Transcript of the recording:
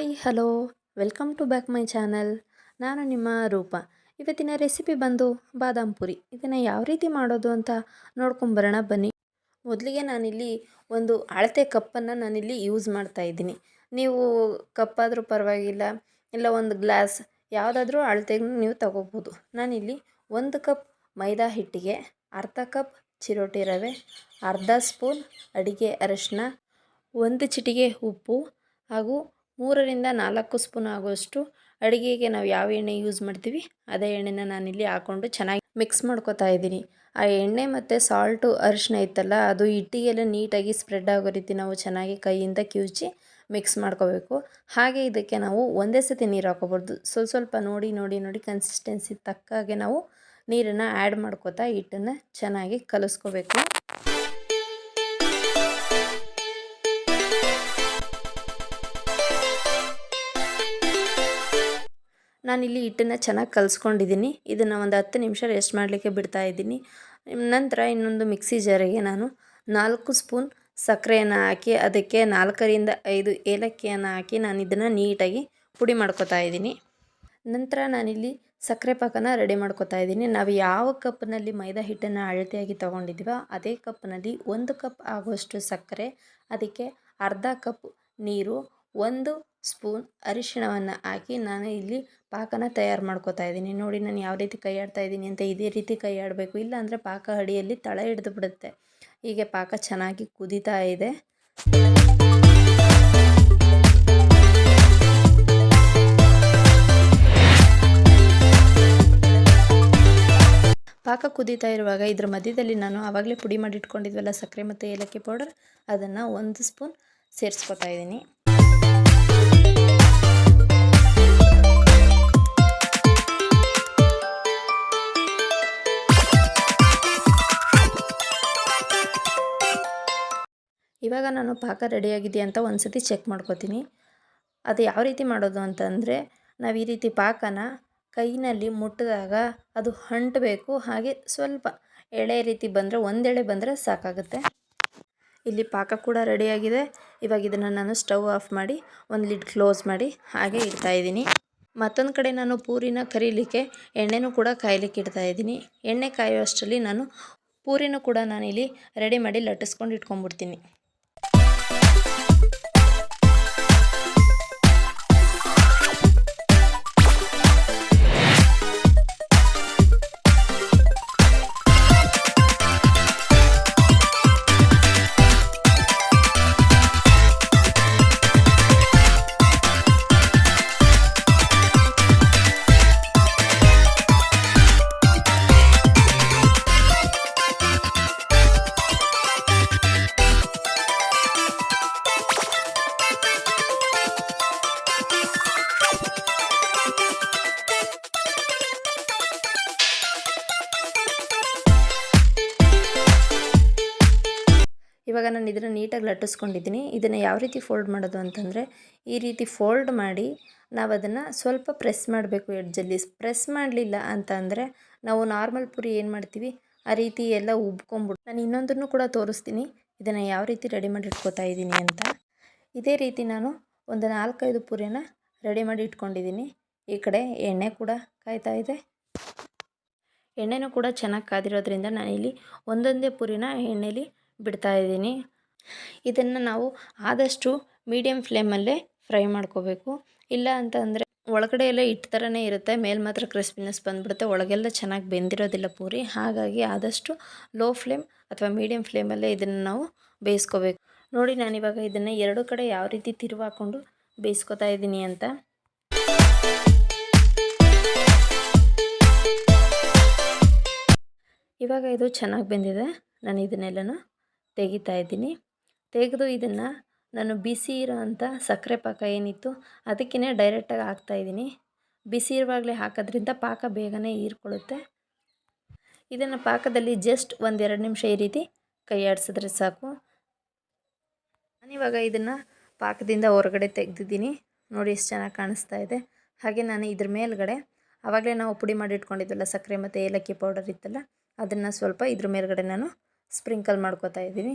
Hi, hello, welcome to back my channel. ನಾನು ನಿಮ್ಮ ರೂಪ. ಇವತ್ತಿನ ರೆಸಿಪಿ ಬಂದು ಬಾದಾಮ್ ಪುರಿ. ಇದನ್ನು ಯಾವ ರೀತಿ ಮಾಡೋದು ಅಂತ ನೋಡ್ಕೊಂಬರೋಣ ಬನ್ನಿ. ಮೊದಲಿಗೆ ನಾನಿಲ್ಲಿ ಒಂದು ಅಳತೆ ಕಪ್ಪನ್ನು ನಾನಿಲ್ಲಿ ಯೂಸ್ ಮಾಡ್ತಾ ಇದ್ದೀನಿ. ನೀವು ಕಪ್ಪಾದರೂ ಪರವಾಗಿಲ್ಲ, ಇಲ್ಲ ಒಂದು ಗ್ಲಾಸ್ ಯಾವುದಾದ್ರೂ ಅಳತೆಗೂ ನೀವು ತಗೋಬೋದು. ನಾನಿಲ್ಲಿ ಒಂದು ಕಪ್ ಮೈದಾ ಹಿಟ್ಟಿಗೆ, ಅರ್ಧ ಕಪ್ ಚಿರೋಟಿ ರವೆ, ಅರ್ಧ ಸ್ಪೂನ್ ಅಡಿಗೆ ಅರಶಿನ, ಒಂದು ಚಿಟಿಗೆ ಉಪ್ಪು ಹಾಗೂ ಮೂರರಿಂದ ನಾಲ್ಕು ಸ್ಪೂನ್ ಆಗುವಷ್ಟು ಅಡುಗೆಗೆ ನಾವು ಯಾವ ಎಣ್ಣೆ ಯೂಸ್ ಮಾಡ್ತೀವಿ, ಅದೇ ಎಣ್ಣೆನ ನಾನಿಲ್ಲಿ ಹಾಕ್ಕೊಂಡು ಚೆನ್ನಾಗಿ ಮಿಕ್ಸ್ ಮಾಡ್ಕೋತಾ ಇದ್ದೀನಿ. ಆ ಎಣ್ಣೆ ಮತ್ತು ಸಾಲ್ಟು ಅರಿಶಿನ ಇತ್ತಲ್ಲ, ಅದು ಹಿಟ್ಟಿಗೆಲ್ಲ ನೀಟಾಗಿ ಸ್ಪ್ರೆಡ್ ಆಗೋ ರೀತಿ ನಾವು ಚೆನ್ನಾಗಿ ಕೈಯಿಂದ ಕಿವುಚಿ ಮಿಕ್ಸ್ ಮಾಡ್ಕೋಬೇಕು. ಹಾಗೆ ಇದಕ್ಕೆ ನಾವು ಒಂದೇ ಸತಿ ನೀರು ಹಾಕೋಬಾರ್ದು. ಸ್ವಲ್ಪ ಸ್ವಲ್ಪ ನೋಡಿ ನೋಡಿ ನೋಡಿ ಕನ್ಸಿಸ್ಟೆನ್ಸಿ ತಕ್ಕಾಗೆ ನಾವು ನೀರನ್ನು ಆ್ಯಡ್ ಮಾಡ್ಕೋತಾ ಹಿಟ್ಟನ್ನು ಚೆನ್ನಾಗಿ ಕಲಿಸ್ಕೋಬೇಕು. ನಾನಿಲ್ಲಿ ಹಿಟ್ಟನ್ನು ಚೆನ್ನಾಗಿ ಕಲಿಸ್ಕೊಂಡಿದ್ದೀನಿ. ಇದನ್ನು ಒಂದು ಹತ್ತು ನಿಮಿಷ ರೆಸ್ಟ್ ಮಾಡಲಿಕ್ಕೆ ಬಿಡ್ತಾ ಇದ್ದೀನಿ. ನಂತರ ಇನ್ನೊಂದು ಮಿಕ್ಸಿ ಜಾರಿಗೆ ನಾನು ನಾಲ್ಕು ಸ್ಪೂನ್ ಸಕ್ಕರೆಯನ್ನು ಹಾಕಿ, ಅದಕ್ಕೆ ನಾಲ್ಕರಿಂದ ಐದು ಏಲಕ್ಕಿಯನ್ನು ಹಾಕಿ ನಾನು ಇದನ್ನು ನೀಟಾಗಿ ಪುಡಿ ಮಾಡ್ಕೋತಾ ಇದ್ದೀನಿ. ನಂತರ ನಾನಿಲ್ಲಿ ಸಕ್ಕರೆ ಪಾಕನ ರೆಡಿ ಮಾಡ್ಕೋತಾ ಇದ್ದೀನಿ. ನಾವು ಯಾವ ಕಪ್ನಲ್ಲಿ ಮೈದಾ ಹಿಟ್ಟನ್ನು ಅಳತೆಯಾಗಿ ತೊಗೊಂಡಿದ್ದೀವೋ ಅದೇ ಕಪ್ನಲ್ಲಿ ಒಂದು ಕಪ್ ಆಗುವಷ್ಟು ಸಕ್ಕರೆ, ಅದಕ್ಕೆ ಅರ್ಧ ಕಪ್ ನೀರು, ಒಂದು ಸ್ಪೂನ್ ಅರಿಶಿಣವನ್ನು ಹಾಕಿ ನಾನು ಇಲ್ಲಿ ಪಾಕನ ತಯಾರು ಮಾಡ್ಕೋತಾ ಇದ್ದೀನಿ. ನೋಡಿ ನಾನು ಯಾವ ರೀತಿ ಕೈ ಆಡ್ತಾ ಇದ್ದೀನಿ ಅಂತ ಇದೇ ರೀತಿ ಕೈ ಆಡಬೇಕು ಇಲ್ಲಾಂದರೆ ಪಾಕ ಅಡಿಯಲ್ಲಿ ತಳ ಹಿಡಿದು ಬಿಡುತ್ತೆ. ಹೀಗೆ ಪಾಕ ಚೆನ್ನಾಗಿ ಕುದೀತಾ ಇದೆ. ಪಾಕ ಕುದೀತಾ ಇರುವಾಗ ಇದ್ರ ಮಧ್ಯದಲ್ಲಿ ನಾನು ಆವಾಗಲೇ ಪುಡಿ ಮಾಡಿಟ್ಕೊಂಡಿದ್ವಲ್ಲ ಸಕ್ಕರೆ ಮತ್ತು ಏಲಕ್ಕಿ ಪೌಡರ್, ಅದನ್ನು ಒಂದು ಸ್ಪೂನ್ ಸೇರಿಸ್ಕೊತಾ ಇದ್ದೀನಿ. ಇವಾಗ ನಾನು ಪಾಕ ರೆಡಿಯಾಗಿದೆಯಾ ಅಂತ ಒಂದು ಸತಿ ಚೆಕ್ ಮಾಡ್ಕೋತೀನಿ. ಅದು ಯಾವ ರೀತಿ ಮಾಡೋದು ಅಂತಂದರೆ ನಾವು ಈ ರೀತಿ ಪಾಕನ ಕೈನಲ್ಲಿ ಮುಟ್ಟಿದಾಗ ಅದು ಅಂಟಬೇಕು ಹಾಗೆ ಸ್ವಲ್ಪ ಎಳೆ ರೀತಿ ಬಂದರೆ ಒಂದೆಳೆ ಬಂದರೆ ಸಾಕಾಗುತ್ತೆ. ಇಲ್ಲಿ ಪಾಕ ಕೂಡ ರೆಡಿಯಾಗಿದೆ. ಇವಾಗ ಇದನ್ನು ನಾನು ಸ್ಟವ್ ಆಫ್ ಮಾಡಿ, ಒಂದು ಲಿಡ್ ಕ್ಲೋಸ್ ಮಾಡಿ, ಹಾಗೆ ಇಡ್ತಾಯಿದ್ದೀನಿ ಮತ್ತೊಂದು ಕಡೆ ನಾನು ಪೂರಿನ ಕರೀಲಿಕ್ಕೆ ಎಣ್ಣೆನೂ ಕೂಡ ಕಾಯಲಿಕ್ಕೆ ಇಡ್ತಾ ಇದ್ದೀನಿ. ಎಣ್ಣೆ ಕಾಯೋ ಅಷ್ಟರಲ್ಲಿ ನಾನು ಪೂರಿನೂ ಕೂಡ ನಾನಿಲ್ಲಿ ರೆಡಿ ಮಾಡಿ ಲಟ್ಟಿಸ್ಕೊಂಡು ಇಟ್ಕೊಂಡ್ಬಿಡ್ತೀನಿ. ಇವಾಗ ನಾನು ಇದನ್ನು ನೀಟಾಗಿ ಲಟ್ಟಿಸ್ಕೊಂಡಿದ್ದೀನಿ. ಇದನ್ನು ಯಾವ ರೀತಿ ಫೋಲ್ಡ್ ಮಾಡೋದು ಅಂತಂದರೆ, ಈ ರೀತಿ ಫೋಲ್ಡ್ ಮಾಡಿ ನಾವು ಅದನ್ನು ಸ್ವಲ್ಪ ಪ್ರೆಸ್ ಮಾಡಬೇಕು ಎಡ್ಜಲ್ಲಿ ಪ್ರೆಸ್ ಮಾಡಲಿಲ್ಲ ಅಂತಂದರೆ, ನಾವು ನಾರ್ಮಲ್ ಪುರಿ ಏನು ಮಾಡ್ತೀವಿ, ಆ ರೀತಿ ಎಲ್ಲ ಉಬ್ಕೊಂಬಿಟ್ಟು ನಾನು ಇನ್ನೊಂದನ್ನು ಕೂಡ ತೋರಿಸ್ತೀನಿ. ಇದನ್ನು ಯಾವ ರೀತಿ ರೆಡಿ ಮಾಡಿ ಇಟ್ಕೋತಾ ಇದ್ದೀನಿ ಅಂತ. ಇದೇ ರೀತಿ ನಾನು ಒಂದು ನಾಲ್ಕೈದು ಪುರಿನ ರೆಡಿ ಮಾಡಿ ಇಟ್ಕೊಂಡಿದ್ದೀನಿ ಈ ಕಡೆ ಎಣ್ಣೆ ಕೂಡ ಕಾಯ್ತಾ ಇದೆ. ಎಣ್ಣೆನೂ ಕೂಡ ಚೆನ್ನಾಗಿ ಕಾದಿರೋದ್ರಿಂದ ನಾನಿಲ್ಲಿ ಒಂದೊಂದೇ ಪುರಿನ ಎಣ್ಣೆಲಿ ಬಿಡ್ತಾ ಇದ್ದೀನಿ. ಇದನ್ನು ನಾವು ಆದಷ್ಟು ಮೀಡಿಯಮ್ ಫ್ಲೇಮಲ್ಲೇ ಫ್ರೈ ಮಾಡ್ಕೋಬೇಕು. ಇಲ್ಲ ಅಂತಂದರೆ ಒಳಗಡೆ ಎಲ್ಲ ಹಿಟ್ಟು ಥರನೇ ಇರುತ್ತೆ. ಮೇಲೆ ಮಾತ್ರ ಕ್ರಿಸ್ಪಿನೆಸ್ ಬಂದುಬಿಡುತ್ತೆ. ಒಳಗೆಲ್ಲ ಚೆನ್ನಾಗಿ ಬೆಂದಿರೋದಿಲ್ಲ ಪೂರಿ. ಹಾಗಾಗಿ ಆದಷ್ಟು ಲೋ ಫ್ಲೇಮ್ ಅಥವಾ ಮೀಡಿಯಮ್ ಫ್ಲೇಮಲ್ಲೇ ಇದನ್ನು ನಾವು ಬೇಯಿಸ್ಕೋಬೇಕು. ನೋಡಿ ನಾನಿವಾಗ ಇದನ್ನು ಎರಡು ಕಡೆ ಯಾವ ರೀತಿ ತಿರುವು ಹಾಕ್ಕೊಂಡು ಬೇಯಿಸ್ಕೊತಾ ಇದ್ದೀನಿ ಅಂತ. ಇವಾಗ ಇದು ಚೆನ್ನಾಗಿ ಬೆಂದಿದೆ. ನಾನು ಇದನ್ನೆಲ್ಲನೂ ತೆಗಿತಾ ಇದ್ದೀನಿ. ತೆಗೆದು ಇದನ್ನು ನಾನು ಬಿಸಿ ಇರೋ ಸಕ್ಕರೆ ಪಾಕ ಏನಿತ್ತು ಅದಕ್ಕೇ ಡೈರೆಕ್ಟಾಗಿ ಹಾಕ್ತಾಯಿದ್ದೀನಿ ಬಿಸಿ ಇರುವಾಗಲೇ ಹಾಕೋದ್ರಿಂದ ಪಾಕ ಬೇಗನೆ ಹೀರ್ಕೊಳ್ಳುತ್ತೆ. ಇದನ್ನು ಪಾಕದಲ್ಲಿ ಜಸ್ಟ್ ಒಂದೆರಡು ನಿಮಿಷ ಈ ರೀತಿ ಕೈಯಾಡಿಸಿದ್ರೆ ಸಾಕು. ನಾನಿವಾಗ ಇದನ್ನು ಪಾಕದಿಂದ ಹೊರಗಡೆ ತೆಗೆದಿದ್ದೀನಿ. ನೋಡಿ ಎಷ್ಟು ಚೆನ್ನಾಗಿ ಕಾಣಿಸ್ತಾ ಇದೆ. ಹಾಗೆ ನಾನು ಇದ್ರ ಮೇಲ್ಗಡೆ ಆವಾಗಲೇ ನಾವು ಪುಡಿ ಮಾಡಿ ಇಟ್ಕೊಂಡಿದ್ವಲ್ಲ ಸಕ್ಕರೆ ಮತ್ತು ಏಲಕ್ಕಿ ಪೌಡರ್ ಇತ್ತಲ್ಲ ಅದನ್ನು ಸ್ವಲ್ಪ ಇದ್ರ ಮೇಲ್ಗಡೆ ನಾನು ಸ್ಪ್ರಿಂಕಲ್ ಮಾಡ್ಕೋತಾ ಇದ್ದೀನಿ.